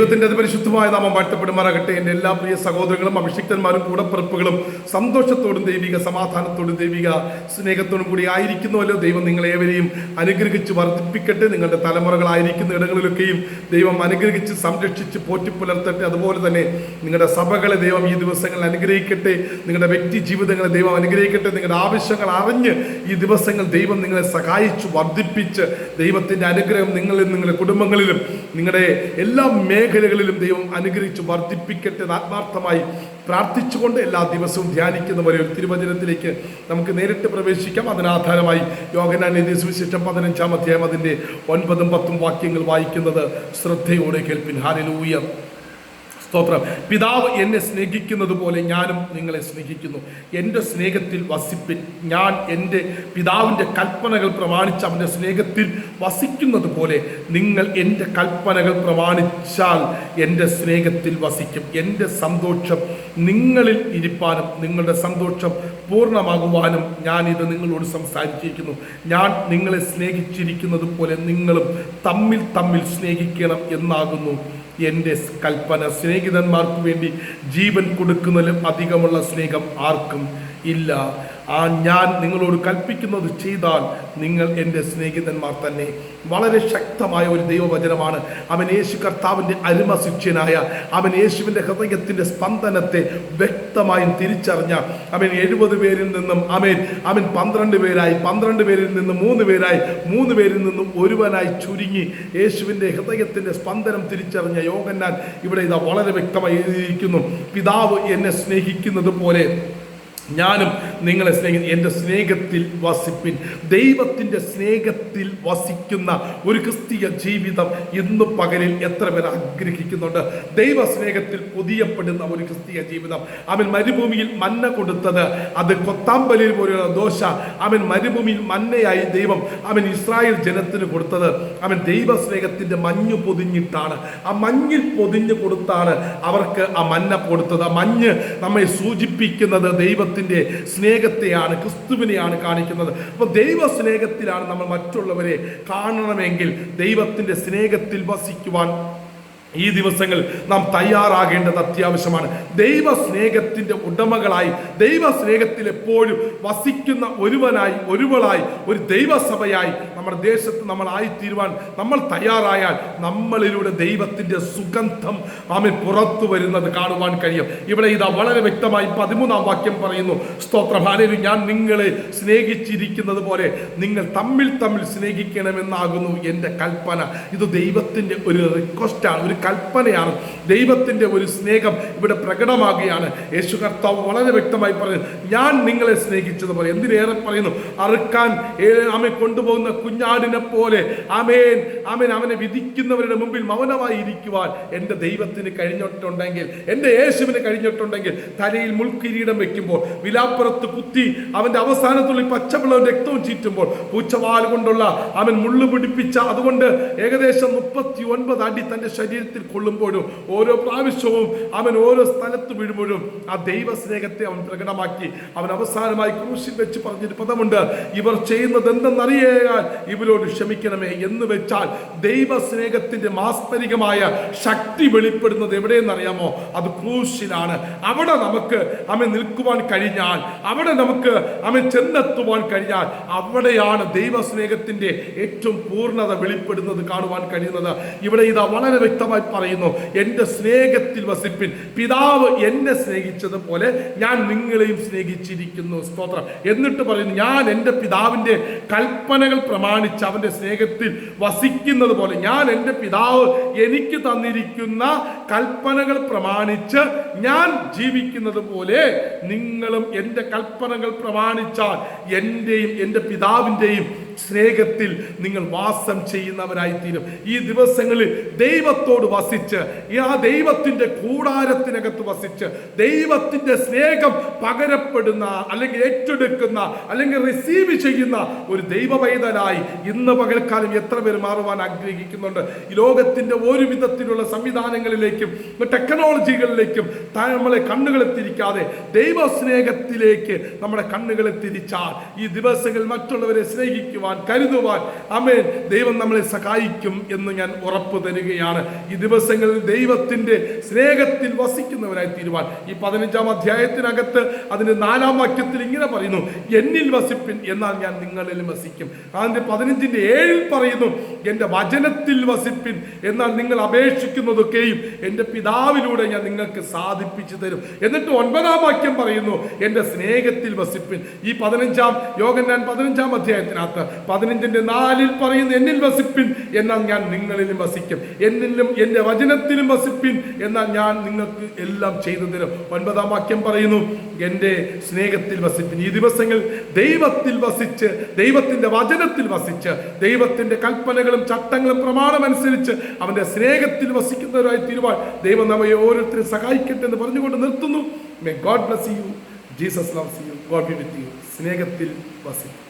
ദൈവത്തിന്റെ പരിശുദ്ധമായ നാമം വാഴ്ത്തപ്പെടുമാറാകട്ടെ. എന്റെ എല്ലാ പ്രിയ സഹോദരങ്ങളും അഭിഷിക്തന്മാരും കൂടപ്പിറപ്പുകളും സന്തോഷത്തോടും ദൈവിക സമാധാനത്തോടും ദൈവിക സ്നേഹത്തോടും കൂടി ആയിരിക്കുന്നുവല്ലോ ദൈവം നിങ്ങളേവരെയും അനുഗ്രഹിച്ച് വർദ്ധിപ്പിക്കട്ടെ. നിങ്ങളുടെ തലമുറകളായിരിക്കുന്ന ഇടങ്ങളിലൊക്കെയും ദൈവം അനുഗ്രഹിച്ച് സംരക്ഷിച്ച് പോറ്റി പുലർത്തട്ടെ. അതുപോലെ തന്നെ നിങ്ങളുടെ സഭകളെ ദൈവം ഈ ദിവസങ്ങളിൽ അനുഗ്രഹിക്കട്ടെ. നിങ്ങളുടെ വ്യക്തി ജീവിതങ്ങളെ ദൈവം അനുഗ്രഹിക്കട്ടെ. നിങ്ങളുടെ ആവശ്യങ്ങൾ അറിഞ്ഞ് ഈ ദിവസങ്ങൾ ദൈവം നിങ്ങളെ സഹായിച്ചു വർദ്ധിപ്പിച്ച് ദൈവത്തിന്റെ അനുഗ്രഹം നിങ്ങളിൽ നിങ്ങളുടെ കുടുംബങ്ങളിലും നിങ്ങളുടെ എല്ലാ മേഖലകളിലും ദൈവം അനുഗ്രഹിച്ച് വർദ്ധിപ്പിക്കട്ടെ ആത്മാർത്ഥമായി പ്രാർത്ഥിച്ചുകൊണ്ട് എല്ലാ ദിവസവും ധ്യാനിക്കുന്നവരെ ഒരു തിരുവചനത്തിലേക്ക് നമുക്ക് നേരിട്ട് പ്രവേശിക്കാം. അതിനാധാരമായി യോഗനാനിധി സുവിശേഷം പതിനഞ്ചാം അധ്യായം അതിന്റെ ഒൻപതും പത്തും വാക്യങ്ങൾ വായിക്കുന്നത് ശ്രദ്ധയോടെ കേൾപ്പിൻ. ഹാലലൂയ സ്തോത്രം. പിതാവ് എന്നെ സ്നേഹിക്കുന്നത് പോലെ ഞാനും നിങ്ങളെ സ്നേഹിക്കുന്നു. എന്റെ സ്നേഹത്തിൽ വസിപ്പിൻ ഞാൻ എന്റെ പിതാവിന്റെ കൽപ്പനകൾ പ്രമാണിച്ച് അവന്റെ സ്നേഹത്തിൽ വസിക്കുന്നത് പോലെ നിങ്ങൾ എന്റെ കൽപ്പനകൾ പ്രമാണിച്ചാൽ എന്റെ സ്നേഹത്തിൽ വസിക്കും. എന്റെ സന്തോഷം നിങ്ങളിൽ ഇരിപ്പാനും നിങ്ങളുടെ സന്തോഷം പൂർണമാകുവാനും ഇത് നിങ്ങളോട് സംസാരിച്ചിരിക്കുന്നു. ഞാൻ നിങ്ങളെ സ്നേഹിച്ചിരിക്കുന്നത് പോലെ നിങ്ങളും തമ്മിൽ തമ്മിൽ സ്നേഹിക്കണം എന്നാകുന്നു. എന്റെ കൽപ്പന സ്നേഹിതന്മാർക്ക് വേണ്ടി ജീവൻ കൊടുക്കുന്നതിലും അധികമുള്ള സ്നേഹം ആർക്കും ഇല്ല. ആ ഞാൻ നിങ്ങളോട് കൽപ്പിക്കുന്നത് ചെയ്താൽ നിങ്ങൾ എന്റെ സ്നേഹിതന്മാർ തന്നെ. വളരെ ശക്തമായ ഒരു ദൈവവചനമാണ്. അവൻ യേശു കർത്താവിന്റെ അരുമ ശിഷ്യനായ അവൻ യേശുവിന്റെ ഹൃദയത്തിന്റെ സ്പന്ദനത്തെ വ്യക്തമായും തിരിച്ചറിഞ്ഞ അവൻ എഴുപത് പേരിൽ നിന്നും അവൻ അവൻ പന്ത്രണ്ട് പേരായി പന്ത്രണ്ട് പേരിൽ നിന്ന് മൂന്ന് പേരായി മൂന്ന് പേരിൽ നിന്നും ഒരുവനായി ചുരുങ്ങി യേശുവിന്റെ ഹൃദയത്തിന്റെ സ്പന്ദനം തിരിച്ചറിഞ്ഞ യോഗന്നാൻ ഇവിടെ ഇതാ വളരെ വ്യക്തമായി എഴുതിയിരിക്കുന്നു. പിതാവ് എന്നെ സ്നേഹിക്കുന്നത് പോലെ ഞാനും നിങ്ങളെ സ്നേഹി എന്റെ സ്നേഹത്തിൽ വസിപ്പിൻ. ദൈവത്തിന്റെ സ്നേഹത്തിൽ വസിക്കുന്ന ഒരു ക്രിസ്തീയ ജീവിതം ഇന്ന് പകലിൽ എത്ര പേർ ആഗ്രഹിക്കുന്നുണ്ട്? ദൈവ സ്നേഹത്തിൽ പുതിയപ്പെടുന്ന ഒരു ക്രിസ്തീയ ജീവിതം. അവൻ മരുഭൂമിയിൽ മന്ന കൊടുത്തത് അത് കൊത്താമ്പലിൽ പോലെയുള്ള ദോശ. അവൻ മരുഭൂമിയിൽ മന്നയായി ദൈവം അവൻ ഇസ്രായേൽ ജനത്തിന് കൊടുത്തത്. അവൻ ദൈവ സ്നേഹത്തിന്റെ മഞ്ഞ് പൊതിഞ്ഞിട്ടാണ്. ആ മഞ്ഞിൽ പൊതിഞ്ഞ് കൊടുത്താണ് അവർക്ക് ആ മന്ന കൊടുത്തത്. ആ മഞ്ഞ് നമ്മെ സൂചിപ്പിക്കുന്നത് ദൈവത്തിന്റെ സ്നേഹത്തെയാണ് ക്രിസ്തുവിനെയാണ് കാണിക്കുന്നത്. അപ്പോൾ ദൈവ സ്നേഹത്തിലാണ് നമ്മൾ മറ്റുള്ളവരെ കാണണമെങ്കിൽ ദൈവത്തിന്റെ സ്നേഹത്തിൽ വസിക്കുവാൻ ഈ ദിവസങ്ങൾ നാം തയ്യാറാകേണ്ടത് അത്യാവശ്യമാണ്. ദൈവ സ്നേഹത്തിന്റെ ഉടമകളായി ദൈവ സ്നേഹത്തിൽ എപ്പോഴും വസിക്കുന്ന ഒരുവനായി ഒരുവളായി ഒരു ദൈവസഭയായി നമ്മുടെ ദേശത്ത് നമ്മൾ ആയിത്തീരുവാൻ നമ്മൾ തയ്യാറായാൽ നമ്മളിലൂടെ ദൈവത്തിന്റെ സുഗന്ധം ആമൻ പുറത്തു വരുന്നത് കാണുവാൻ കഴിയും. ഇവിടെ ഇതാ വളരെ വ്യക്തമായി പതിമൂന്നാം വാക്യം പറയുന്നു. സ്തോത്രഭാരയിൽ ഞാൻ നിങ്ങളെ സ്നേഹിച്ചിരിക്കുന്നത് പോലെ നിങ്ങൾ തമ്മിൽ തമ്മിൽ സ്നേഹിക്കണമെന്നാകുന്നു എന്റെ കൽപ്പന. ഇത് ദൈവത്തിന്റെ ഒരു റിക്വസ്റ്റാണ് ഒരു കൽപ്പനയാണ്. ദൈവത്തിന്റെ ഒരു സ്നേഹം ഇവിടെ പ്രകടമാകുകയാണ്. യേശു കർത്താവ് വളരെ വ്യക്തമായി പറഞ്ഞു ഞാൻ നിങ്ങളെ സ്നേഹിച്ചതുപോലെ എന്തിനേറെ പറയുന്നു? അറുക്കാൻ ആമെ കൊണ്ടുപോകുന്ന കുഞ്ഞാടിനെ പോലെ. ആമേൻ ആമേൻ അവനെ വിധിക്കുന്നവരുടെ മുമ്പിൽ മൗനമായി ഇരിക്കുവാൻ എന്റെ ദൈവത്തിന് കഴിഞ്ഞിട്ടുണ്ടെങ്കിൽ എന്റെ യേശുവിന് കഴിഞ്ഞിട്ടുണ്ടെങ്കിൽ തലയിൽ മുൾക്കിരീടം വെക്കുമ്പോൾ വിലാപ്പുറത്ത് കുത്തി അവന്റെ അവസാനത്തുള്ളിൽ പച്ചവെള്ളവും രക്തവും ചീറ്റുമ്പോൾ പൂച്ചവാൽ കൊണ്ടുള്ള അവൻ മുള്ളു പിടിപ്പിച്ച അതുകൊണ്ട് ഏകദേശം മുപ്പത്തി ഒൻപത് അടി തന്റെ ശരീരത്തിൽ കൊള്ളുമ്പോഴും ഓരോ പ്രാവശ്യവും അവൻ ഓരോ സ്ഥലത്ത് വീഴുമ്പോഴും ആ ദൈവ സ്നേഹത്തെ അവൻ പ്രകടമാക്കി. അവൻ അവസാനമായി ക്രൂശിൽ വെച്ച് പറഞ്ഞൊരു പദമുണ്ട് ഇവർ ചെയ്യുന്നത് എന്തെന്നറിയാൻ ഇവരോട് ക്ഷമിക്കണമേ എന്ന് വെച്ചാൽ ദൈവ സ്നേഹത്തിന്റെ മാസ്തരികമായ ശക്തി വെളിപ്പെടുന്നത് എവിടെയെന്നറിയാമോ? അത് ക്രൂശിലാണ്. അവിടെ നമുക്ക് അവൻ നിൽക്കുവാൻ കഴിഞ്ഞാൽ അവിടെ നമുക്ക് അവൻ ചെന്നെത്തുവാൻ കഴിഞ്ഞാൽ അവിടെയാണ് ദൈവ സ്നേഹത്തിന്റെ ഏറ്റവും പൂർണത വെളിപ്പെടുന്നത് കാണുവാൻ കഴിയുന്നത്. ഇവിടെ ഇതാ വളരെ വ്യക്തമായി പറയുന്നു എന്റെ സ്നേഹത്തിൽ വസിപ്പിൻ. പിതാവ് എന്നെ സ്നേഹിച്ചതുപോലെ ഞാൻ നിങ്ങളെയും സ്നേഹിച്ചിരിക്കുന്നു. സ്തോത്രം. എന്നിട്ട് പറയുന്നു ഞാൻ എന്റെ പിതാവിന്റെ കൽപ്പനകൾ പ്രമാണിച്ച് അവന്റെ സ്നേഹത്തിൽ വസിക്കുന്നത് പോലെ ഞാൻ എന്റെ പിതാവ് എനിക്ക് തന്നിരിക്കുന്ന കൽപ്പനകൾ പ്രമാണിച്ച് ഞാൻ ജീവിക്കുന്നത് പോലെ നിങ്ങളും എന്റെ കൽപ്പനകൾ പ്രമാണിച്ചാൽ എന്റെയും എന്റെ പിതാവിന്റെയും സ്നേഹത്തിൽ നിങ്ങൾ വാസം ചെയ്യുന്നവരായിത്തീരും. ഈ ദിവസങ്ങളിൽ ദൈവത്തോട് വസിച്ച് ആ ദൈവത്തിന്റെ കൂടാരത്തിനകത്ത് വസിച്ച് ദൈവത്തിന്റെ സ്നേഹം പകരപ്പെടുന്ന അല്ലെങ്കിൽ ഏറ്റെടുക്കുന്ന അല്ലെങ്കിൽ റിസീവ് ചെയ്യുന്ന ഒരു ദൈവവൈതനായി ഇന്ന് പകൽക്കാലം എത്ര പേര് മാറുവാൻ ആഗ്രഹിക്കുന്നുണ്ട്. ലോകത്തിന്റെ ഒരു വിധത്തിലുള്ള സംവിധാനങ്ങളിലേക്കും ടെക്നോളജികളിലേക്കും നമ്മളെ കണ്ണുകളെ തിരിക്കാതെ ദൈവ സ്നേഹത്തിലേക്ക് നമ്മുടെ കണ്ണുകളെ തിരിച്ചാൽ ഈ ദിവസങ്ങളിൽ മറ്റുള്ളവരെ സ്നേഹിക്കുവാൻ ജീവിക്കുവാൻ കരുതുവാൻ. അമേൻ ദൈവം നമ്മളെ സഹായിക്കും എന്ന് ഞാൻ ഉറപ്പ് തരികയാണ്. ഈ ദിവസങ്ങളിൽ ദൈവത്തിന്റെ സ്നേഹത്തിൽ വസിക്കുന്നവരായി തീരുവാൻ. ഈ പതിനഞ്ചാം അധ്യായത്തിനകത്ത് അതിന്റെ നാലാം വാക്യത്തിൽ ഇങ്ങനെ പറയുന്നു എന്നിൽ വസിപ്പിൻ എന്നാൽ ഞാൻ നിങ്ങളിൽ വസിക്കും. അതിന്റെ പതിനഞ്ചിന്റെ ഏഴിൽ പറയുന്നു എന്റെ വചനത്തിൽ വസിപ്പിൻ എന്നാൽ നിങ്ങൾ അപേക്ഷിക്കുന്നതൊക്കെയും എന്റെ പിതാവിലൂടെ ഞാൻ നിങ്ങൾക്ക് സാധിപ്പിച്ചു തരും. എന്നിട്ട് ഒൻപതാം വാക്യം പറയുന്നു എന്റെ സ്നേഹത്തിൽ വസിപ്പിൻ. ഈ പതിനഞ്ചാം യോഗൻ ഞാൻ പതിനഞ്ചാം അധ്യായത്തിനകത്ത് പതിനഞ്ചിന്റെ നാലിൽ പറയുന്ന എന്നിൽ വസിപ്പിൻ എന്നാൽ ഞാൻ നിങ്ങളിലും വസിക്കും. എന്നിലും എന്റെ വചനത്തിലും വസിപ്പിൻ എന്നാൽ ഞാൻ നിങ്ങൾക്ക് എല്ലാം ചെയ്തു തരും. ഒൻപതാം വാക്യം പറയുന്നു എന്റെ സ്നേഹത്തിൽ വസിപ്പിൻ. ഈ ദിവസങ്ങൾ ദൈവത്തിൽ വസിച്ച് ദൈവത്തിന്റെ വചനത്തിൽ വസിച്ച് ദൈവത്തിന്റെ കൽപ്പനകളും ചട്ടങ്ങളും പ്രമാണമനുസരിച്ച് അവന്റെ സ്നേഹത്തിൽ വസിക്കുന്നവരായി തീരുവാൻ ദൈവം നമ്മെ ഓരോരുത്തരും സഹായിക്കട്ടെ എന്ന് പറഞ്ഞുകൊണ്ട് നിർത്തുന്നു. May God bless you Jesus loves you God be with you സ്നേഹത്തിൽ വസിക്കും.